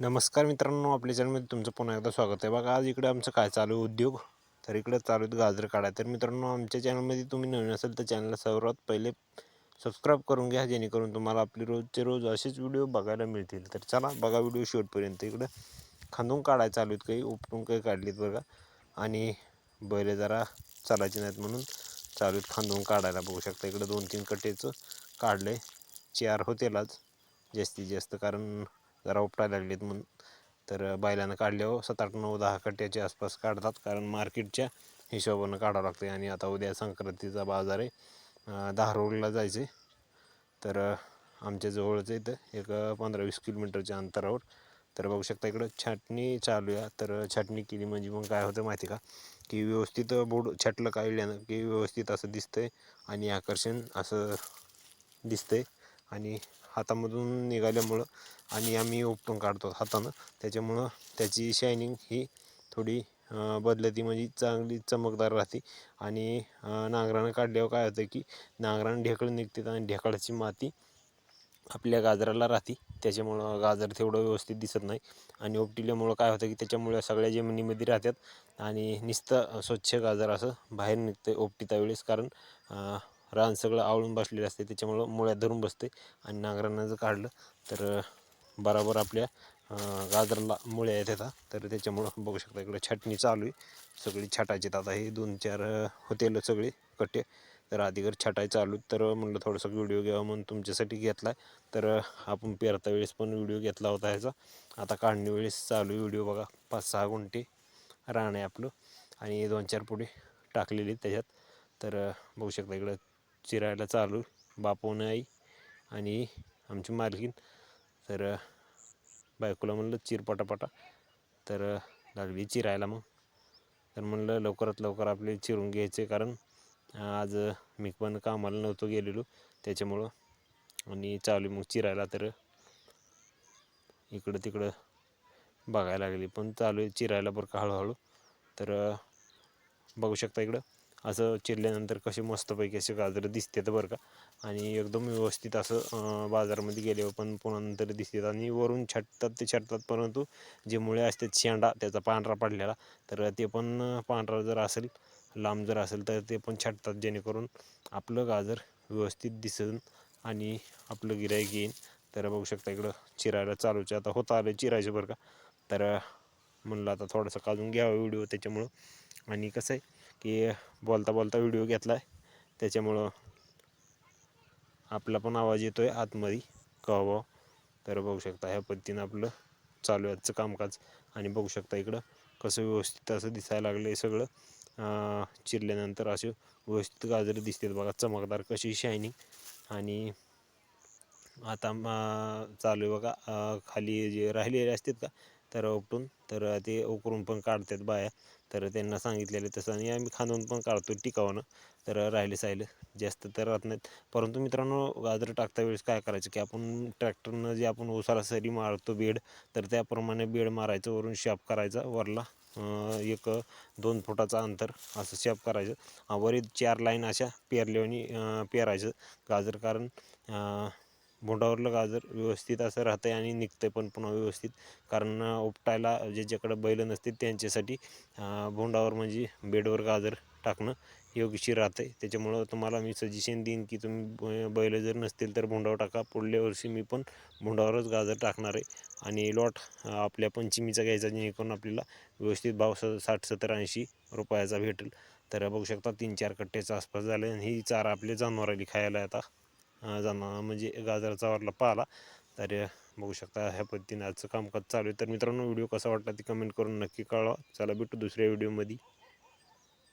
नमस्कार मित्रांनो आपल्या चॅनलमध्ये तुमचं पुन्हा एकदा स्वागत आहे. बघा आज इकडे आमचं काय चालू आहे? उद्योग. तर इकडे चालू आहेत गाजर काढा तर मित्रांनो आमच्या चॅनलमध्ये तुम्ही नवीन असाल तर चॅनलला सर्वात पहिले सबस्क्राईब करून घ्या जेणेकरून तुम्हाला आपली रोजचे रोज असेच व्हिडिओ बघायला मिळतील. तर चला बघा व्हिडिओ शेवटपर्यंत. इकडं खांदून काढायला चालू आहेत काही उपटून काही काढलीत बघा. आणि बैल जरा चालायचे नाहीत म्हणून चालू आहेत खांदून काढायला. बघू शकता इकडं दोन तीन कटेचं काढलं आहे चार होतेलाच जास्तीत जास्त. कारण जरा उपटायला लागलेत म्हणून. तर बैलानं काढल्यावर हो, सात आठ नऊ दहा कट्ट्याच्या आसपास काढतात. कारण मार्केटच्या हिशोबानं काढावं लागते आणि आता उद्या संक्रांतीचा बाजार आहे. अं, दहा जायचं आहे तर आमच्या जवळच आहे इथं. एक पंधरा वीस किलोमीटरच्या अंतरावर. तर बघू शकता इकडं छाटणी चालू आहे. तर छाटणी केली म्हणजे मग काय होतं माहिती का? की व्यवस्थित बोर्ड छाटलं काढल्यानं की व्यवस्थित असं दिसतंय. आणि आकर्षण असं दिसतंय. आणि हातामधून निघाल्यामुळं आणि आम्ही उपटून काढतो हातानं. त्याच्यामुळं त्याची शायनिंग ही थोडी बदलती म्हणजे चांगली चमकदार राहते. आणि नांगरानं काढल्यावर काय होतं की नांगरानं ढेकळं निघतात आणि ढेकळाची माती आपल्या गाजराला राहते. त्याच्यामुळं गाजर तेवढं व्यवस्थित दिसत नाही. आणि उपटिल्यामुळं काय होतं की त्याच्यामुळे सगळ्या जमिनीमध्ये राहतात. आणि नुसतं स्वच्छ गाजर असं बाहेर निघतं उपटिता वेळेस कारण रान सगळं आवळून बसलेलं असते त्याच्यामुळं मुळ्यात धरून बसते आणि नांगरानं जर काढलं तर बराबर आपल्या गाजरला गाजराला मुळ्या येत येतात तर त्याच्यामुळं बघू शकता इकडं छाटणी चालू आहे. सगळी छाटायची आता. हे दोन चार अं, होतेल सगळे कट्टे. तर आधीकर छाटाय चालू तर म्हणलं थोडंसं व्हिडिओ घ्यावा म्हणून तुमच्यासाठी घेतला आहे तर आपण पेरता वेळेस पण व्हिडिओ घेतला होता ह्याचा. आता काढणी वेळेस चालू व्हिडिओ बघा. पाच सहा गुंठे रान आहे आपलं. आणि दोन चार पुढे टाकलेली त्याच्यात. तर बघू शकता इकडं चिरायला चालू. बापून आई आणि आमची मालकीन तर बायकोला म्हणलं चिर पटापटा. तर लागली चिरायला मग. तर म्हणलं लवकरात लवकर आपले चिरून घ्यायचे. कारण आज मी पण कामाला नव्हतो गेलेलो. त्याच्यामुळं आणि चालू मग चिरायला. तर इकडं तिकडं बघायला लागली. पण चालू आहे चिरायला बरं का हळूहळू. तर बघू शकता इकडं. असं चिरल्यानंतर कसे मस्तपैकी असे गाजरं दिसतात बरं का. आणि एकदम व्यवस्थित असं बाजारामध्ये गेल्यावर पण पुन्हा नंतर दिसतात. आणि वरून छाटतात ते छाटतात परंतु जे मुळे असतात शेंडा त्याचा पांढरा पडलेला तर ते पण पांढरा जर असेल लांब जर असेल तर ते पण छाटतात जेणेकरून आपलं गाजर व्यवस्थित दिसेल आणि आपलं गिराईक येईन. तर बघू शकता इकडं चिरायला चालूचे आता होतं आलं चिरायचं बरं का. तर म्हणलं आता थोडंसं काजून घ्यावा व्हिडिओ त्याच्यामुळं. आणि कसं आहे की बोलता बोलता व्हिडिओ घेतला आहे त्याच्यामुळं आपला पण आवाज येतो आहे आतमध्ये कवा तर बघू शकता ह्या पद्धतीनं आपलं चालू आहे आजचं कामकाज. आणि बघू शकता इकडं कसं व्यवस्थित असं दिसायला लागलं आहे सगळं चिरल्यानंतर असे व्यवस्थित गाजरं दिसतात बघा. चमकदार कशी शायनिंग आणि आता चालू आहे बघा. खाली जे राहिलेले असतात का तर उपटून तर ते उकरून पण काढतात बाया. तर त्यांना सांगितलेलं तसं आणि आम्ही खांदून पण काढतो टिकावणं. तर राहिले साहिले. जास्त तर राहत नाहीत. परंतु मित्रांनो गाजर टाकता वेळेस काय करायचं की आपण ट्रॅक्टरनं जे आपण ओसाला सरी मारतो बेड तर त्याप्रमाणे बेड मारायचं वरून शाप करायचा. वरला एक दोन फुटाचा अंतर असं शेप करायचं. वरी वरील चार लाईन अशा पेरल्याने पेरायचं. गाजर कारण बोंडावरलं गाजर व्यवस्थित असं राहतं आहे आणि निघतं पण पुन्हा व्यवस्थित. कारण उपटायला ज्याच्याकडं बैल नसते त्यांच्यासाठी बोंडावर म्हणजे बेडवर गाजर टाकणं योग्यशीर राहतं आहे त्याच्यामुळं तुम्हाला मी सजेशन देईन की तुम्ही ब- बैल जर नसतील तर भोंडावर टाका. पुढल्या वर्षी मी पण भोंडावरच गाजर टाकणार आहे. आणि लॉट आपल्या पंचमीचा घ्यायचा जेणेकरून आपल्याला व्यवस्थित भाव स साठ सत्तर ऐंशी रुपयाचा भेटेल. तर बघू शकता तीन चार कट्ट्याच्या आसपास झालं आणि ही चारा आपले जनावरांनी खायला आता जाणार. म्हणजे गाजराचा वारला पाला तर बघू शकता ह्या पद्धतीने आजचं कामकाज चालू आहे. तर मित्रांनो व्हिडिओ कसा वाटला ते कमेंट करून नक्की कळवा. चला भेटू दुसऱ्या व्हिडिओमध्ये